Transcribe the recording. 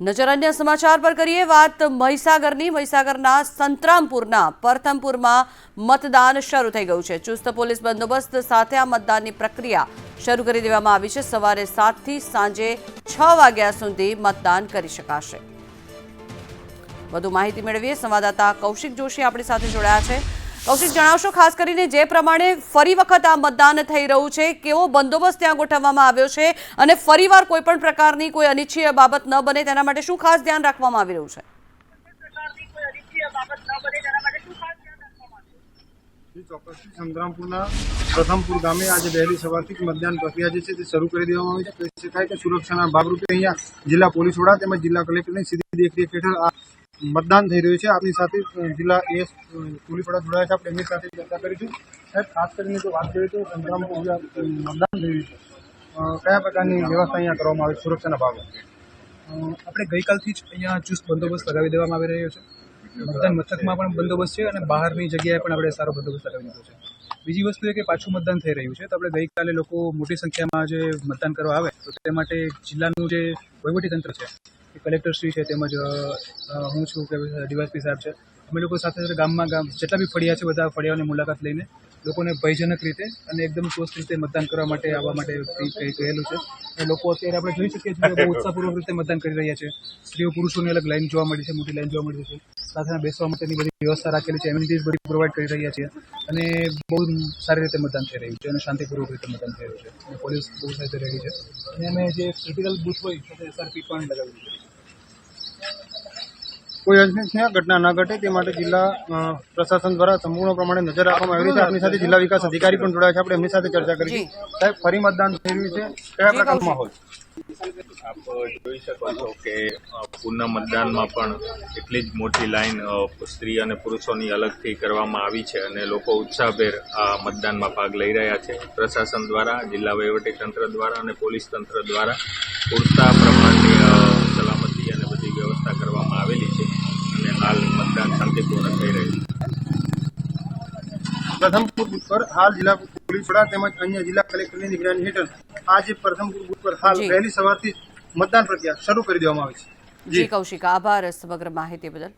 નજર અન્ય સમાચાર પર કરીએ વાત મહીસાગરની. મહીસાગરના સંતરામપુરના પરથમપુરમાં મતદાન શરૂ થઈ ગયું છે. ચુસ્ત પોલીસ બંદોબસ્ત સાથે આ મતદાનની પ્રક્રિયા શરૂ કરી દેવામાં આવી છે. સવારે સાતથી સાંજે છ વાગ્યા સુધી મતદાન કરી શકાશે. વધુ માહિતી મેળવીએ. સંવાદદાતા કૌશિક જોશી આપણી સાથે જોડાયા છે. કૌશિક જણાવશો, ખાસ કરીને જે પ્રમાણે ફરી વખત આ મતદાન થઈ રહ્યું છે, કેવો બંદોબસ્ત ત્યાં ગોઠવવામાં આવ્યો છે અને ફરીવાર કોઈ પણ પ્રકારની કોઈ અનિચ્છીય બાબત ન બને, તેના માટે શું ખાસ ધ્યાન રાખવામાં આવી રહ્યું છે? સંગ્રામપુરના પ્રથમપુર ગામે આજે વહેલી સવારથી મતદાન પ્રક્રિયા જે છે તે શરૂ કરી દેવામાં આવી છે. સુરક્ષાના ભાગરૂપે અહીંયા જિલ્લા પોલીસ વડા તેમજ જિલ્લા કલેક્ટરની સીધી દેખરેખ હેઠળ આ મતદાન થઈ રહ્યું છે. આપણી સાથે જિલ્લા એસ પોલીસ વડા જોડાયા છે. આપણે એમની સાથે ચર્ચા કરીશું. સાહેબ, ખાસ કરીને જો વાત કરીએ તો સંગ્રામપુર મતદાન થઈ રહ્યું છે. કયા પ્રકારની વ્યવસ્થા અહીંયા કરવામાં આવે? છે સુરક્ષાના ભાગે. આપણે ગઈકાલથી જ અહીંયા ચુસ્ત બંદોબસ્ત લગાવી દેવામાં આવી રહ્યો છે. મતદાન મથકમાં પણ બંદોબસ્ત છે અને બહારની જગ્યાએ પણ આપણે સારો બંદોબસ્ત લગાવી દીધો છે. બીજી વસ્તુ એ કે પાછું મતદાન થઈ રહ્યું છે. તો આપણે ગઈકાલે લોકો મોટી સંખ્યામાં જે મતદાન કરવા આવે, તો તે માટે જિલ્લાનું જે વહીવટીતંત્ર છે એ કલેક્ટરશ્રી છે તેમજ હું છું કે ડીવાયસપી સાહેબ છે. અમે લોકો સાથે સાથે ગામમાં ગામ જેટલા બી ફળિયા છે, બધા ફળિયાઓની મુલાકાત લઈને લોકોને ભયજનક રીતે અને એકદમ સ્વસ્થ રીતે મતદાન કરવા માટે, આવવા માટે કહેલું છે. અને લોકો અત્યારે આપણે જોઈ શકીએ છીએ બહુ ઉત્સાહપૂર્વક રીતે મતદાન કરી રહ્યા છે. સ્ત્રીઓ પુરુષોની અલગ લાઈન જોવા મળી છે, મોટી લાઈન જોવા મળી છે. સાથે બેસવા માટેની બધી વ્યવસ્થા રાખેલી છે એમ્યુનિટીઝ બધી પ્રોવાઈડ કરી રહ્યા છીએ. અને બહુ સારી રીતે મતદાન થઈ રહ્યું છે અને શાંતિપૂર્વક રીતે મતદાન થઈ રહ્યું છે. પોલીસ બહુ સારી રહી છે. અને અમે જે ક્રિટિકલ બૂથ હોય, સાથે એસઆરપી પણ લગાવી છે. કોઈ અનિચ્છનીય ઘટના ન ઘટે તે માટે જિલ્લા પ્રશાસન દ્વારા સંપૂર્ણ પ્રમાણે નજર રાખવામાં આવી છે. આપની સાથે જિલ્લા વિકાસ અધિકારી પણ જોડાયા છે. આપણે એમની સાથે ચર્ચા કરી. સાહેબ ફરી મતદાન થઈ રહ્યું છે. કયા પ્રકારમાં પ્રકારનો માહોલ? આપ જોઈ શકો છો કે પૂર્ણ પુનઃ મતદાનમાં પણ એટલી જ મોટી લાઈન સ્ત્રી અને પુરુષોની અલગથી કરવામાં આવી છે અને લોકો ઉત્સાહભેર આ મતદાનમાં ભાગ લઈ રહ્યા છે. પ્રશાસન દ્વારા જિલ્લા વહીવટી તંત્ર દ્વારા અને પોલીસ તંત્ર દ્વારા પૂરતા પ્રમાણની મતદાન શાંતિપૂર્ણ થઈ રહ્યું પ્રથમ બુથ પર હાલ જિલ્લા પોલીસ વડા તેમજ અન્ય જિલ્લા કલેક્ટરની નિગરાની હેઠળ આજે પ્રથમપુર બુથ પર હાલ વહેલી સવારથી મતદાન પ્રક્રિયા શરૂ કરી દેવામાં આવી છે. જી કૌશિક આભાર સમગ્ર માહિતી બદલ.